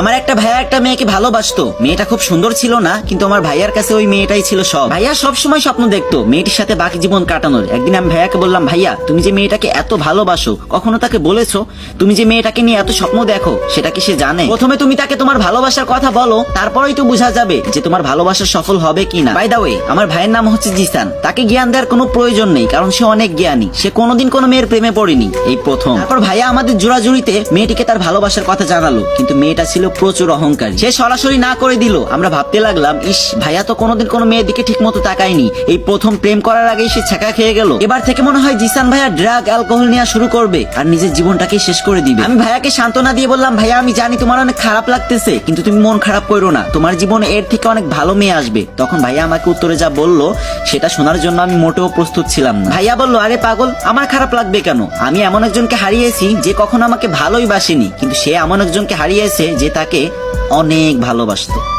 আমার একটা ভাইয়া একটা মেয়েকে ভালোবাসতো। মেয়েটা খুব সুন্দর ছিল না, কিন্তু আমার ভাইয়ার কাছে ওই মেয়েটাই ছিল সব। ভাইয়া সব সময় স্বপ্ন দেখতো মেয়েটির সাথে বাকি জীবন কাটানোর। একদিন আমি ভাইয়াকে বললাম, ভাইয়া, তুমি যে মেয়েটাকে এত ভালোবাসো, কখনো তাকে বলেছ? তুমি যে মেয়েটাকে নিয়ে এত স্বপ্ন দেখো, সেটা কি সে জানে? প্রথমে তুমি তাকে তোমার ভালোবাসার কথা বলো, তারপরেই তো বোঝা যাবে যে তোমার ভালোবাসা সফল হবে কিনা। বাই দা ওয়ে আমার ভাইয়ের নাম হচ্ছে জিসান। তাকে জ্ঞান দেওয়ার কোনো প্রয়োজন নেই, কারণ সে অনেক জ্ঞানী। সে কোনোদিন কোনো মেয়ের প্রেমে পড়েনি, এই প্রথম। তারপর ভাইয়া আমাদের জোড়াজুড়িতে মেয়েটিকে তার ভালোবাসার কথা জানালো, কিন্তু মেয়েটা ছিল প্রচুর অহংকারী। সে সরাসরি না করে দিল। আমরা ভাবতে লাগলাম, ইস, ভাইয়া তো কোনোদিন কোনো মেয়ের দিকে ঠিক মতো তাকায়নি। এই প্রথম প্রেম করার আগেই সে ছাকা খেয়ে গেল। এবার থেকে মনে হয় জিসান ভাইয়া ড্রাগ, অ্যালকোহল নেওয়া শুরু করবে আর নিজের জীবনটাকে শেষ করে দিবে। আমি ভাইয়াকে সান্ত্বনা দিয়ে বললাম, ভাইয়া, আমি জানি তোমার অনেক খারাপ লাগতেছে, কিন্তু তুমি মন খারাপ করো না। তোমার জীবনে এর থেকে অনেক ভালো মেয়ে আসবে। তখন ভাইয়া আমাকে উত্তরে যা বলল, সেটা শোনার জন্য আমি মোটেও প্রস্তুত ছিলাম না। ভাইয়া বলল, আরে পাগল, আমার খারাপ লাগবে কেন? আমি এমন একজনকে হারিয়েছি যে কখনো আমাকে ভালোই বাসেনি, কিন্তু সে এমন একজনকে হারিয়েছে যে তাকে অনেক ভালোবাসতো।